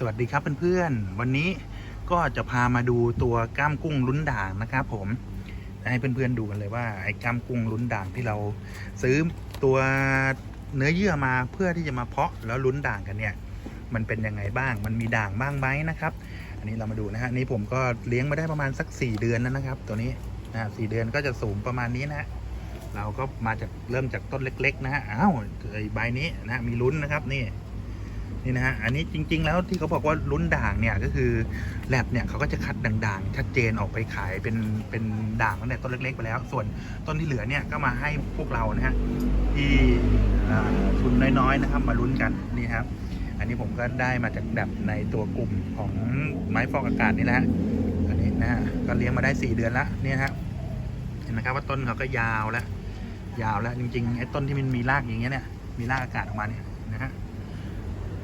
สวัสดีครับเพื่อนๆ วันนี้ก็จะพามาดูตัวกล้ามกุ้งลุ้นด่างนะครับผมให้เพื่อนๆดูกันเลยว่าไอ้กล้ามกุ้งลุ้นด่างที่เราซื้อตัวเนื้อเยื่อมาเพื่อที่จะมาเพาะแล้วลุ้นด่างกันเนี่ย มันเป็นยังไงบ้าง มันมีด่างบ้างไหมนะครับ อันนี้เรามาดูนะฮะนี่ผมก็เลี้ยงมาได้ประมาณสัก 4 เดือนแล้วนะครับ ตัวนี้นะสี่เดือนก็จะสูงประมาณนี้นะฮะเราก็มาจากเริ่มจากต้นเล็ก ๆ นะฮะอ้าวไอ้ใบนี้นะมีลุ้นนะครับนี่ นี่นะฮะ อันนี้จริง ๆ แล้วที่เขาบอกว่าลุ้นด่างเนี่ยก็คือแลบเนี่ยเขาก็จะคัดด่างๆ ชัดเจนออกไปขายเป็นเป็นด่างตั้งแต่ต้นเล็ก ๆ ไปแล้ว ส่วนต้นที่เหลือเนี่ยก็มาให้พวกเรานะฮะที่ทุนน้อยๆนะครับมาลุ้นกันนี่ครับ อันนี้ผมก็ได้มาจากแบบในตัวกลุ่มของไม้ฟอกอากาศนี่แหละฮะอันนี้นะฮะก็เลี้ยงมาได้ 4 เดือนละเนี่ยฮะเห็นไหมครับว่าต้นเขาก็ยาวแล้วยาวแล้วจริงๆไอ้ต้นที่มันมีรากอย่างเงี้ยเนี่ยมีรากอากาศออกมาเนี่ยนะฮะ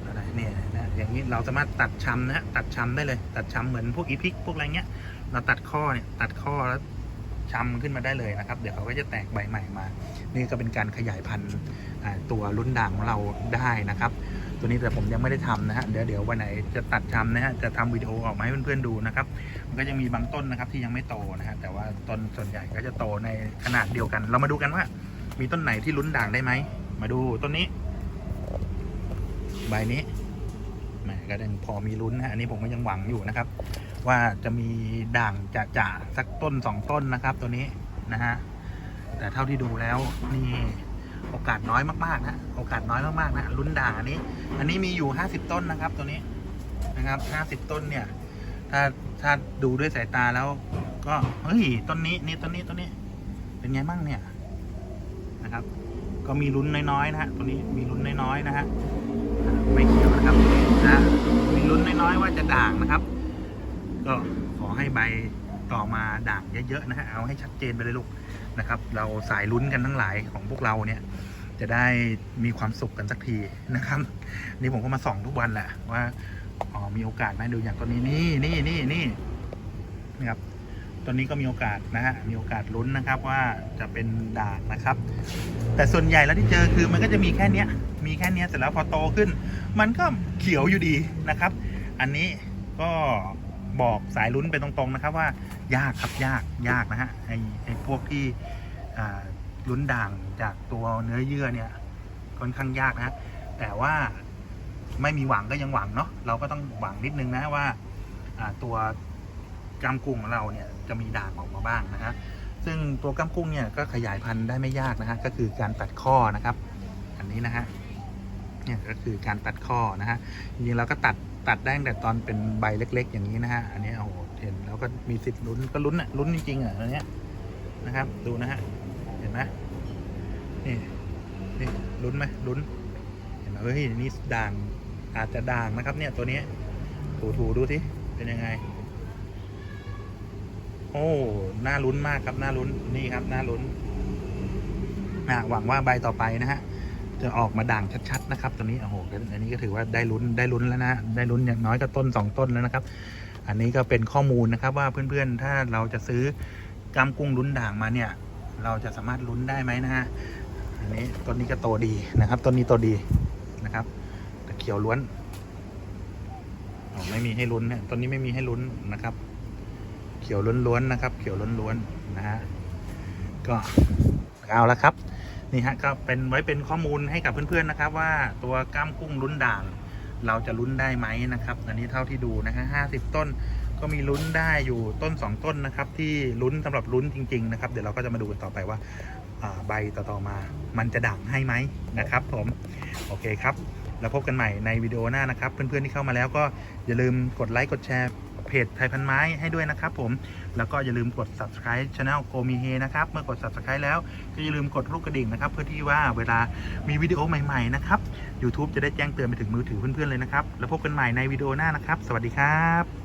อะไรเนี่ยนะ อย่างนี้เราสามารถตัดชำนะฮะตัดชำได้เลย ตัดชำเหมือนพวกอีพิกพวกอะไรเงี้ย เราตัดข้อเนี่ยตัดข้อแล้วชำขึ้นมาได้เลยนะครับ เดี๋ยวเขาก็จะแตกใบใหม่มา นี่ก็เป็นการขยายพันธุ์ตัวรุ่นด่างของเราได้นะครับ ตัวนี้แต่ผมยังไม่ได้ทำนะฮะเดี๋ยวเดี๋ยววันไหนจะตัดชำนะฮะจะทำวิดีโอออกมาให้เพื่อนๆดูนะครับ มันก็จะมีบางต้นนะครับที่ยังไม่โตนะฮะแต่ว่าต้นส่วนใหญ่ก็จะโตในขนาดเดียวกัน เรามาดูกันว่า มีต้นไหนที่ลุ้นด่างได้ไหมมาดูต้นนี้ ใบนี้ ก็ยังพอมีลุ้นนะอันนี้ผมก็ยังหวังอยู่นะครับ ว่าจะมีด่างจะจะสักต้นสองต้นนะครับ ตัวนี้นะฮะแต่เท่าที่ดูแล้วนี่โอกาสน้อยมากๆนะโอกาสน้อยมากๆนะลุ้นด่างอันนี้ อันนี้มีอยู่ห้าสิบต้นนะครับ ตัวนี้นะครับห้าสิบต้นเนี่ยถ้าถ้าดูด้วยสายตาแล้ว ก็เฮ้ยต้นนี้นี่ต้นนี้ต้นนี้ เป็นไงบ้างเนี่ยนะครับ ก็มีลุ้นน้อยๆนะฮะตัวนี้มีลุ้นน้อยๆนะฮะไม่เขียวนะครับนะมีลุ้นน้อยๆ ว่าจะด่างนะครับ ก็ขอให้ใบต่อมาด่างเยอะๆนะฮะเอาให้ชัดเจนไปเลยลูกนะครับ เราสายลุ้นกันทั้งหลายของพวกเราเนี่ย จะได้มีความสุขกันสักทีนะครับ นี่ผมก็มาส่องทุกวันแหละว่าอ๋อมีโอกาสไหมดูอย่างตัวนี้นี่นี่นี่นี่นะครับตัวนี้ก็มีโอกาสนะฮะ มีโอกาสลุ้นนะครับว่าจะเป็นด่างนะครับ แต่ส่วนใหญ่แล้วที่เจอคือมันก็จะมีแค่เนี้ย มีแค่เนี้ยเสร็จแล้วพอโตขึ้น มันก็เขียวอยู่ดีนะครับ อันนี้ก็บอกสายลุ้นไปตรงๆนะครับว่ายากครับยากยากนะฮะไอไอพวกที่ลุ้นด่างจากตัวเนื้อเยื่อเนี่ยค่อนข้างยากนะฮะแต่ว่าไม่มีหวังก็ยังหวังเนาะเราก็ต้องหวังนิดนึงนะว่าตัวกำกุ้งของเราเนี่ยจะมีด่างออกมาบ้างนะฮะซึ่งตัวก้ามกุ้งเนี่ยก็ขยายพันธุ์ได้ไม่ยากนะฮะก็คือการตัดข้อนะครับ อันนี้นะฮะเนี่ยก็คือการตัดข้อนะฮะจริงๆเราก็ตัด ตัดได้ตั้งแต่ตอนเป็นใบเล็ก ๆ อย่างนี้นะฮะ อันนี้โอ้โหเห็นแล้วก็มีสิทธิ์ลุ้นก็ลุ้นอะลุ้นจริงๆอะอันเนี้ยนะครับ ดูนะฮะ เห็นไหมนี่นี่ลุ้นไหมลุ้น เห็นไหมเฮ้ยนี่ด่างอาจจะด่างนะครับ เนี่ยตัวนี้ถูๆดูสิเป็นยังไง โอ้น่าลุ้นมากครับน่าลุ้นนี่ครับน่าลุ้นนะหวังว่าใบต่อไปนะฮะ จะออกมาด่างชัดๆนะครับ ตัวนี้โอ้โหอันนี้ก็ถือว่าได้ลุ้นได้ลุ้นแล้วนะได้ลุ้นอย่างน้อยก็ต้นสองต้นแล้วนะครับ อันนี้ก็เป็นข้อมูลนะครับว่าเพื่อนๆถ้าเราจะซื้อกำกุ้งลุ้นด่างมาเนี่ย เราจะสามารถลุ้นได้ไหมนะฮะอันนี้ต้นนี้ก็โตดีนะครับต้นนี้โตดีนะครับแต่เขียวล้วนไม่มีให้ลุ้นเนี่ยต้นนี้ไม่มีให้ลุ้นนะครับ เขียวล้วนๆนะครับ เขียวล้วนๆนะฮะก็เอาละครับ นี่ฮะก็เป็นไว้เป็นข้อมูลให้กับเพื่อนๆนะครับ ว่าตัวก้ามกุ้งลุ้นด่าง เราจะลุ้นได้ไหมนะครับอันนี้เท่าที่ดูนะฮะห้าสิบต้นก็มีลุ้นได้อยู่ต้นสองต้นนะครับ ที่ลุ้นสำหรับลุ้นจริง ๆ นะครับ เดี๋ยวเราก็จะมาดูกันต่อไปว่าอ่าใบต่อๆมา มันจะด่างให้ไหมนะครับ ผม โอเคครับ แล้วพบกันใหม่ในวิดีโอหน้านะครับ เพื่อนๆที่เข้ามาแล้วก็อย่าลืมกดไลค์กดแชร์ เพจไทยพันไม้ให้ด้วยนะครับผม แล้วก็อย่าลืมกด subscribe channel โกมีเฮนะครับ เมื่อกด subscribe แล้วก็อย่าลืมกดรูปกระดิ่งนะครับ เพื่อที่ว่าเวลามีวิดีโอใหม่ๆนะครับ YouTube จะได้แจ้งเตือนไปถึงมือถือเพื่อนๆเลยนะครับ แล้วพบกันใหม่ในวิดีโอหน้านะครับ สวัสดีครับ